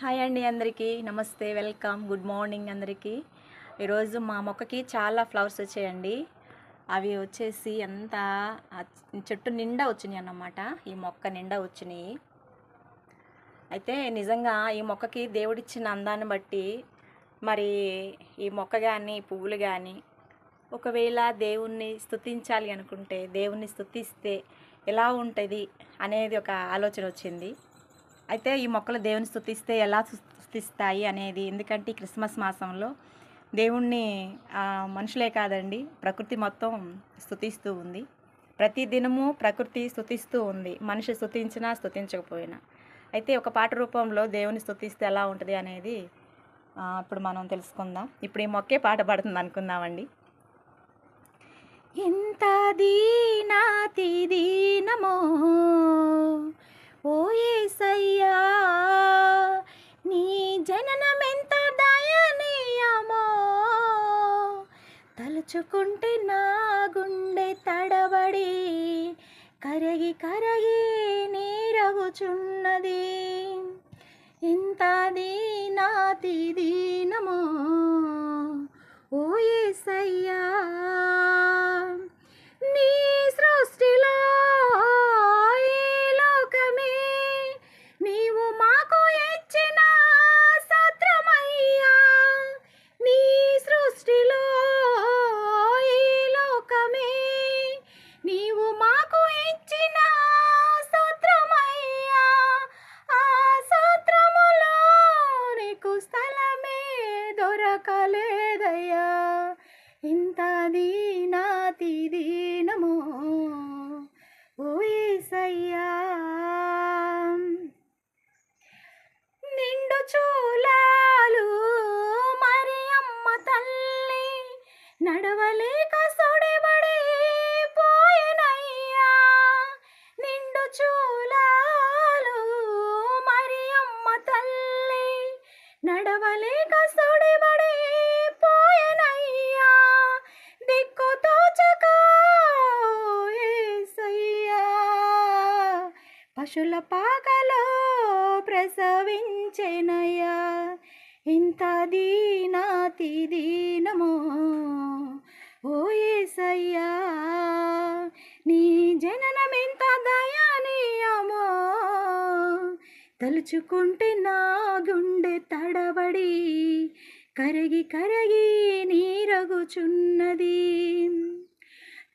Hi అండి అందరికీ. నమస్తే వెల్కమ్ గుడ్ మార్నింగ్ అందరికీ. ఈరోజు మా మొక్కకి చాలా ఫ్లవర్స్ వచ్చాయండి. అవి వచ్చేసి ఎంత చెట్టు నిండా వచ్చినాయి అన్నమాట. ఈ మొక్క నిండా వచ్చినాయి. అయితే నిజంగా ఈ మొక్కకి దేవుడిచ్చిన అందాన్ని బట్టి మరి ఈ మొక్క కానీ పువ్వులు కానీ ఒకవేళ దేవుణ్ణి స్థుతించాలి అనుకుంటే దేవుణ్ణి స్థుతిస్తే ఎలా ఉంటుంది అనేది ఒక ఆలోచన వచ్చింది. అయితే ఈ మొక్కలు దేవుని స్థుతిస్తే ఎలా స్థుతిస్తాయి అనేది ఎందుకంటే ఈ క్రిస్మస్ మాసంలో దేవుణ్ణి మనుషులే కాదండి ప్రకృతి మొత్తం స్థుతిస్తూ ఉంది. ప్రతి దినము ప్రకృతి స్థుతిస్తూ ఉంది. మనిషి స్థుతించినా స్థుతించకపోయినా అయితే ఒక పాట రూపంలో దేవుని స్థుతిస్తే ఎలా ఉంటుంది అనేది ఇప్పుడు మనం తెలుసుకుందాం. ఇప్పుడు ఈ మొక్కే పాట పడుతుంది అనుకుందామండి. ఎంత దీనాతి దీనమో ఓ యేసయ్యా నీ జననమెంత దయనీయమో? తలుచుకుంటే నా గుండె తడబడి కరగి కరగి నీరగుచున్నది. ఎంత దీనాతి దీనమో ఓ యేసయ్యా నడవలేక సొడిబడి పోయెనయ్యా. నిండు చూలాలు మరియమ్మ తల్లి. నడవలేక సొడిబడి పోయెనయ్యా. దిక్కు తోచక పశుల పాకలో ప్రసవించెనయ్యా. ఇంత దీనాతి దీనమో యేసయ్యా నీ జననమెంత దయానీయమో? తలుచుకుంటే నా గుండె తడబడి కరగి కరగి నీరగుచున్నది.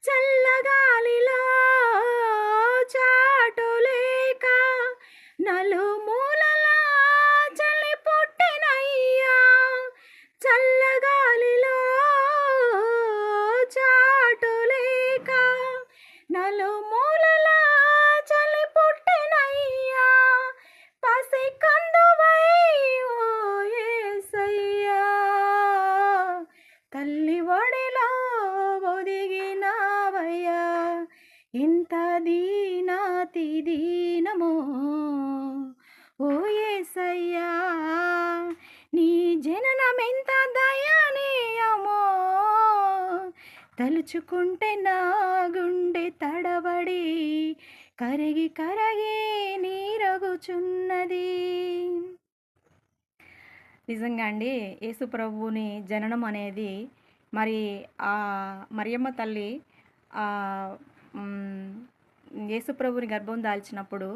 చల్లగాలిలో దీనాతి దీనమో ఓ ఏసయ్యా నీ జననమెంత దయానీయమో. తలుచుకుంటే నా గుండె తడబడి కరిగి కరగి నీరగుచున్నది. నిజంగా అండి యేసు ప్రభువుని జననం అనేది మరి ఆ మరియమ్మ తల్లి యేసుప్రభుని గర్భం దాల్చినప్పుడు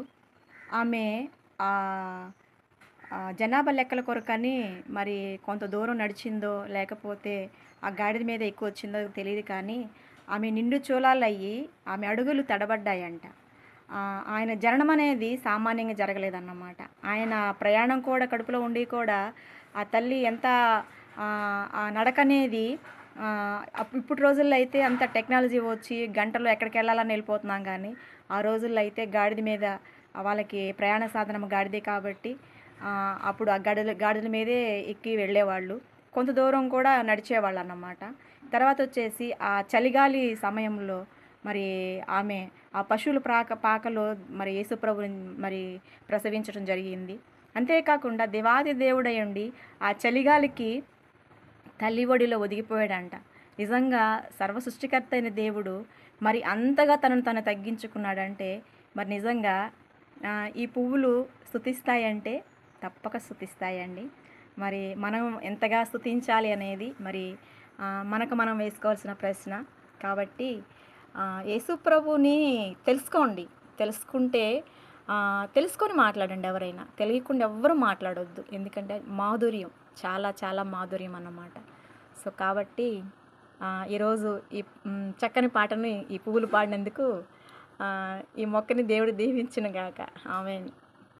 ఆమె జనాభా లెక్కల కొరకని మరి కొంత దూరం నడిచిందో లేకపోతే ఆ గాడిద మీద ఎక్కువ వచ్చిందో తెలియదు కానీ ఆమె నిండు చూలాలు అయ్యి ఆమె అడుగులు తడబడ్డాయంట. ఆయన జననం అనేది సామాన్యంగా జరగలేదన్నమాట. ఆయన ప్రయాణం కూడా కడుపులో ఉండి కూడా ఆ తల్లి ఎంత నడక అనేది ఇప్పుడు రోజుల్లో అయితే అంత టెక్నాలజీ వచ్చి గంటలో ఎక్కడికి వెళ్ళాలని వెళ్ళిపోతున్నాం కానీ ఆ రోజుల్లో అయితే గాడిద మీద వాళ్ళకి ప్రయాణ సాధనం గాడిదే కాబట్టి అప్పుడు ఆ గాడిద గాడిదల మీదే ఎక్కి వెళ్ళేవాళ్ళు. కొంత దూరం కూడా నడిచేవాళ్ళు అన్నమాట. తర్వాత వచ్చేసి ఆ చలిగాలి సమయంలో మరి ఆమె ఆ పశువుల పాక పాకలో మరి యేసుప్రభుని మరి ప్రసవించడం జరిగింది. అంతేకాకుండా దేవాది దేవుడై ఉండి ఆ చలిగాలికి తల్లి ఒడిలో ఒదిగిపోయాడంట. నిజంగా సర్వ సృష్టికర్త అయిన దేవుడు మరి అంతగా తనను తను తగ్గించుకున్నాడంటే మరి నిజంగా ఈ పువ్వులు స్థుతిస్తాయంటే తప్పక స్థుతిస్తాయండి మరి మనం ఎంతగా స్థుతించాలి అనేది మరి మనకు మనం వేసుకోవాల్సిన ప్రశ్న. కాబట్టి ఆ, యేసు ప్రభుని తెలుసుకోండి. తెలుసుకుంటే తెలుసుకొని మాట్లాడండి ఎవరైనా. తెలియకుండా ఎవ్వరు మాట్లాడొద్దు. ఎందుకంటే మాధుర్యం. చాలా చాలా మాధుర్యం అన్నమాట. సో కాబట్టి ఈరోజు ఈ చక్కని పాటని ఈ పువ్వులు పాడినందుకు ఈ మొక్కని దేవుడు దీవించిన గాక. ఆమె